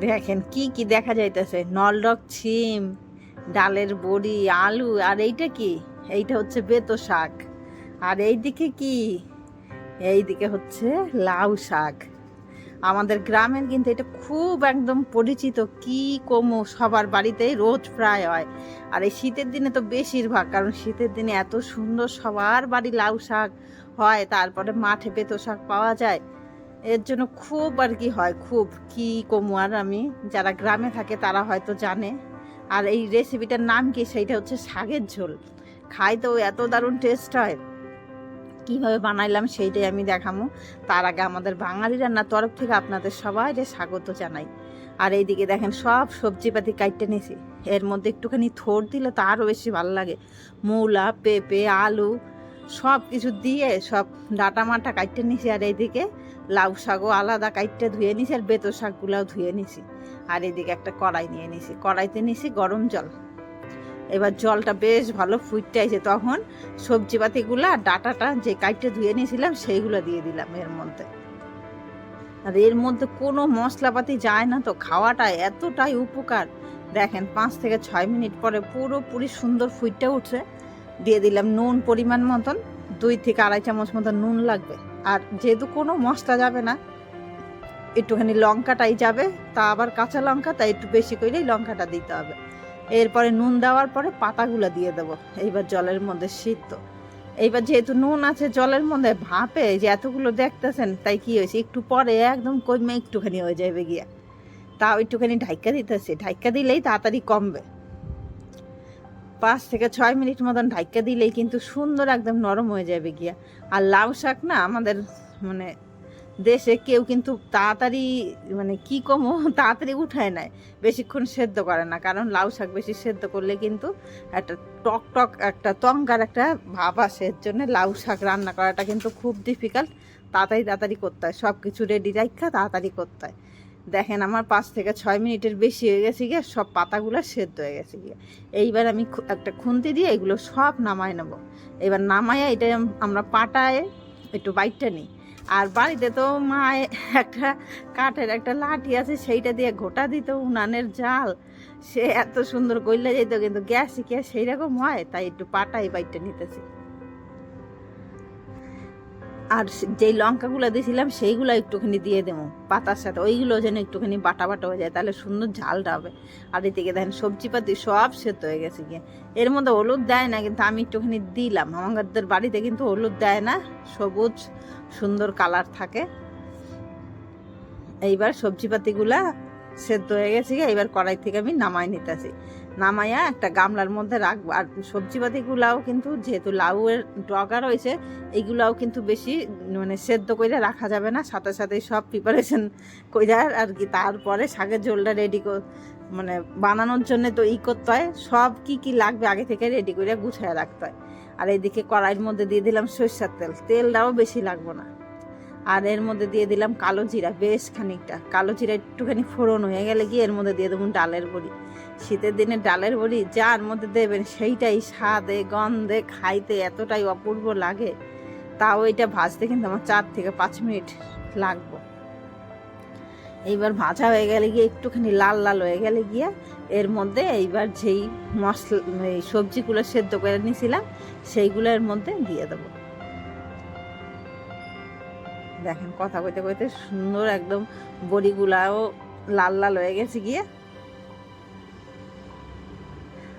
দেখেন কি কি দেখা যাইতেছে। নলডক ছিম, ডালের বড়ি, আলু, আর এইটা কি? এইটা হচ্ছে বেতো শাক। আর এইদিকে কি? এইদিকে হচ্ছে লাউ শাক। আমাদের গ্রামের কিন্তু এটা খুব একদম পরিচিত। কি কমো, সবার বাড়িতেই রোজ প্রায় হয়। আর এই শীতের দিনে তো বেশিরভাগ, কারণ শীতের দিনে এত সুন্দর সবার বাড়ি লাউ শাক হয়, তারপরে মাঠে বেতো শাক পাওয়া যায়। এর জন্য খুব আর কি হয়, খুব। কি কমু আর আমি? যারা গ্রামে থাকে তারা হয়তো জানে। আর এই রেসিপিটার নাম কি? সেইটা হচ্ছে শাকের ঝোল। খাই তো এত দারুণ টেস্ট হয়। কীভাবে বানাইলাম সেইটাই আমি দেখামো। তার আগে আমাদের বাঙালি রান্নার তরফ থেকে আপনাদের সবাই স্বাগত জানাই। আর এইদিকে দেখেন সব সবজিপাতি কাটতে নিয়েছি এর মধ্যে একটুখানি থোর দিলে তো আরও বেশি ভালো লাগে। মূলা, পেঁপে, আলু সব কিছু দিয়ে সব ডাটা মাটা কাটতে নিছি আর এইদিকে লাউ শাকও আলাদা কাটতে ধুয়ে নিছি আর বেতো শাকগুলাও ধুয়ে নিছি। আর এদিকে একটা কড়াই নিয়ে নিছি। কড়াইতে নিছি গরম জল। এবার জলটা বেশ ভালো ফুটতে আছে। তখন সবজিপাতিগুলো আর ডাটাটা যে কাটতে ধুয়ে নিয়েছিলাম সেইগুলো দিয়ে দিলাম এর মধ্যে। আর এর মধ্যে কোনো মশলাপাতি যায় না তো। খাওয়াটা এতটাই উপকার। দেখেন, পাঁচ থেকে ছয় মিনিট পরে পুরোপুরি সুন্দর ফুটটা উঠছে। দিয়ে দিলাম নুন পরিমাণ মতন, দুই থেকে আড়াই চামচ মতন নুন লাগবে। আর যেহেতু কোনো মশলা যাবে না, একটুখানি লঙ্কাটাই যাবে, তা আবার কাঁচা লঙ্কা, তাই একটু বেশি করেই লঙ্কাটা দিতে হবে। এরপরে নুন দেওয়ার পরে পাতাগুলো দিয়ে দেবো, এইবার জলের মধ্যে সিদ্ধ। এইবার যেহেতু নুন আছে জলের মধ্যে, ভাপে যে এতগুলো দেখতেছেন, তাই কি হয়েছে? একটু পরে একদম কমে একটুখানি হয়ে যাবে গিয়া। তাও একটুখানি ঢাইকা দিতেছে, ঢাইকা দিলেই তাড়াতাড়ি কমবে। পাঁচ থেকে ছয় মিনিট মতন ঢাইকা দিলেই কিন্তু সুন্দর একদম নরম হয়ে যাবে গিয়া। আর লাউ শাক না আমাদের মানে দেশে কেউ কিন্তু তাড়াতাড়ি মানে কি কমো তাড়াতাড়ি উঠায় নেয় বেশিক্ষণ সেদ্ধ করে না। কারণ লাউ শাক বেশি সেদ্ধ করলে কিন্তু একটা টক টক একটা তঙ্কার একটা ভাব আসে। এর জন্য লাউ শাক রান্না করাটা কিন্তু খুব ডিফিকাল্ট তাড়াতাড়ি তাড়াতাড়ি করতে হয় সব কিছু রেডি রাখা তাড়াতাড়ি করতে হয়। দেখেন আমার পাঁচ থেকে ছয় মিনিটের বেশি হয়ে গেছে গিয়ে, সব পাতাগুলো সেদ্ধ হয়ে গেছে গিয়ে। এইবার আমি একটা খুন্তি দিয়ে এগুলো সব নামায় নেব। এবার নামাইয়া এটা আমরা পাটায় একটু বাইটটা নিই। আর বাড়িতে তো মা একটা কাঠের একটা লাঠি আছে, সেইটা দিয়ে ঘোটা দিত উনানের জাল। সে এত সুন্দর গইলে যেত কিন্তু গ্যাসে কি সেই রকম হয়? তাই একটু পাটাই বাইটটা নিতেছি। আর যেই লঙ্কাগুলো দিয়েছিলাম, সেইগুলো একটুখানি দিয়ে দেবো, পাতার সাথে। ওইগুলো যেন একটুখানি বাটা বাটা হয়ে যায়, তাহলে সুন্দর ঝালটা হবে। আর এদিকে দেখেন, সবজিপাতি সব সেদ্ধ হয়ে গেছে গিয়ে। এর মধ্যে হলুদ দেয় না, কিন্তু আমি একটুখানি দিলাম। আমাদের বাড়িতে কিন্তু হলুদ দেয় না, সবুজ, সুন্দর কালার থাকে। এইবার সবজিপাতিগুলা সেদ্ধ হয়ে গেছে গিয়ে, এইবার কড়াই থেকে আমি নামাই নিতেছি। নামাইয়া একটা গামলার মধ্যে রাখব। আর সবজিপাতিগুলাও কিন্তু যেহেতু লাউয়ের ডগা রয়েছে এইগুলাও কিন্তু বেশি মানে সেদ্ধ করে রাখা যাবে না। সাথে সাথে সব প্রিপারেশন করে আর কি তারপরে শাকের ঝোলটা রেডি মানে বানানোর জন্য তো ই করতে হয়। সব কি কি লাগবে আগে থেকে রেডি করে গুছায় রাখতে হয়। আর এইদিকে কড়াইয়ের মধ্যে দিয়ে দিলাম সরষের তেল। তেলটাও বেশি লাগবে না। আর এর মধ্যে দিয়ে দিলাম কালো জিরা, বেশ খানিকটা। কালো জিরা একটুখানি ফোড়ন হয়ে গেলে গিয়ে এর মধ্যে দিয়ে দেবো ডালের বড়ি। শীতের দিনে ডালের বড়ি যার মধ্যে দেবেন সেইটাই স্বাদে, গন্ধে, খাইতে এতটাই অপূর্ব লাগে, তাও এটা ভাজতে কিন্তু আমার চার থেকে পাঁচ মিনিট লাগবে। এইবার ভাজা হয়ে গেলে গিয়ে একটুখানি লাল লাল হয়ে গেলে গিয়ে এর মধ্যে এইবার যেই মশলা সবজিগুলো সেদ্ধ করে নিয়েছিলাম, সেইগুলো এর মধ্যে দিয়ে দেবো। দেখেন, কথা কইতে কইতে সুন্দর একদম বড়িগুলাও লাল লাল হয়ে গেছে গিয়ে।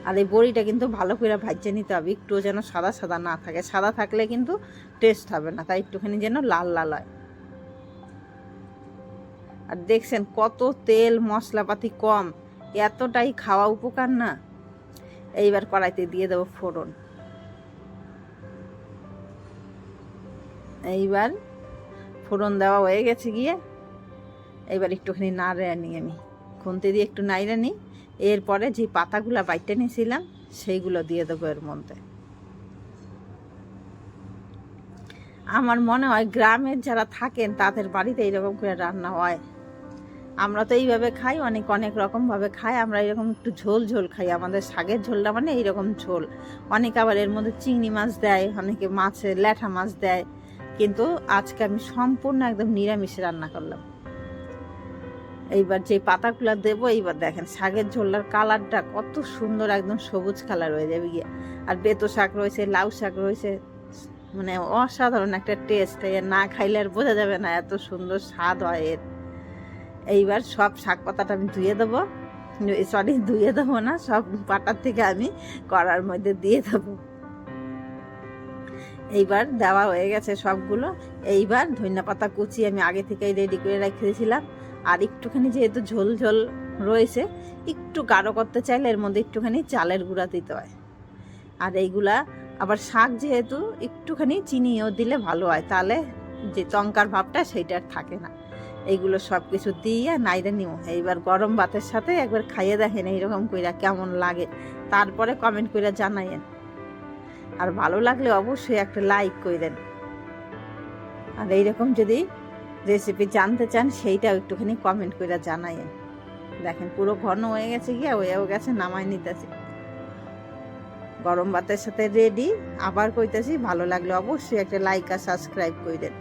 আর এই বড়িটা কিন্তু ভালো করে ভাজতে নিতে হবে, একটু যেন সাদা সাদা না থাকে। সাদা থাকলে কিন্তু টেস্ট হবে না, তাই একটুখানি যেন লাল লাল হয়। আর দেখছেন কত তেল, মশলাপাতি কম, এতটাই খাওয়া উপকার না? এইবার কড়াইতে দিয়ে দেবো ফোড়ন। এইবার ফোড়ন দেওয়া হয়ে গেছে গিয়ে। এবার একটুখানি নাড়ে আনি আমি। খুন্তি দিয়ে একটু নাইড়ে নিই। এরপরে যে পাতাগুলো বাইটে নিয়েছিলাম সেইগুলো দিয়ে দেবো এর মধ্যে। আমার মনে হয় গ্রামের যারা থাকেন, তাদের বাড়িতে এইরকম করে রান্না হয়। আমরা তো এইভাবে খাই, অনেক অনেক রকমভাবে খাই। আমরা এরকম একটু ঝোল ঝোল খাই। আমাদের শাকের ঝোলটা মানে এইরকম ঝোল। অনেকে আবার এর মধ্যে চিংড়ি মাছ দেয়, অনেকে মাছের ল্যাঠা মাছ দেয়। কিন্তু আজকে আমি সম্পূর্ণ একদম নিরামিষ রান্না করলাম। এইবার যে পাতাগুলো দেবো, এইবার দেখেন শাকের ঝোলার কালারটা কত সুন্দর একদম সবুজ কালার হয়ে যাবে গিয়ে। আর বেতো শাক রয়েছে, লাউ শাক রয়েছে মানে অসাধারণ একটা টেস্ট এর না খাইলে আর বোঝা যাবে না এত সুন্দর স্বাদ হয় এর। এইবার সব শাক পাতাটা আমি ধুয়ে দেবো। সরি ধুয়ে দেবো না, সব পাটার থেকে আমি কড়ার মধ্যে দিয়ে দেবো। এইবার দেওয়া হয়ে গেছে সবগুলো। এইবার ধনিয়া পাতা কুচি আমি আগে থেকেই রেডি করে রেখে দিয়েছিলাম। আর একটুখানি যেহেতু ঝোল ঝোল রয়েছে, একটু গাঢ় করতে চাইলে এর মধ্যে একটুখানি চালের গুঁড়া দিতে হয়। আর এইগুলা, আবার শাক যেহেতু একটুখানি চিনিও দিলে ভালো হয়, তাহলে যে টঙ্কার ভাবটা সেইটা আর থাকে না। এইগুলো সব কিছু দিয়ে নাইরে নিও এইবার গরম ভাতের সাথে একবার খাইয়ে দেখেন এইরকম কইরা কেমন লাগে। তারপরে কমেন্ট করে জানাইয়েন। আর ভালো লাগলে অবশ্যই একটা লাইক করে দেন। আর এইরকম যদি রেসিপি জানতে চান, সেইটাও একটুখানি কমেন্ট করে জানাইয়েন। দেখেন, পুরো ঘন হয়ে গেছে গিয়া হয়েও গেছে, নামাই নিতেছি। গরম ভাতের সাথে রেডি আবার কইতেছি, ভালো লাগলে অবশ্যই একটা লাইক আর সাবস্ক্রাইব কইরেন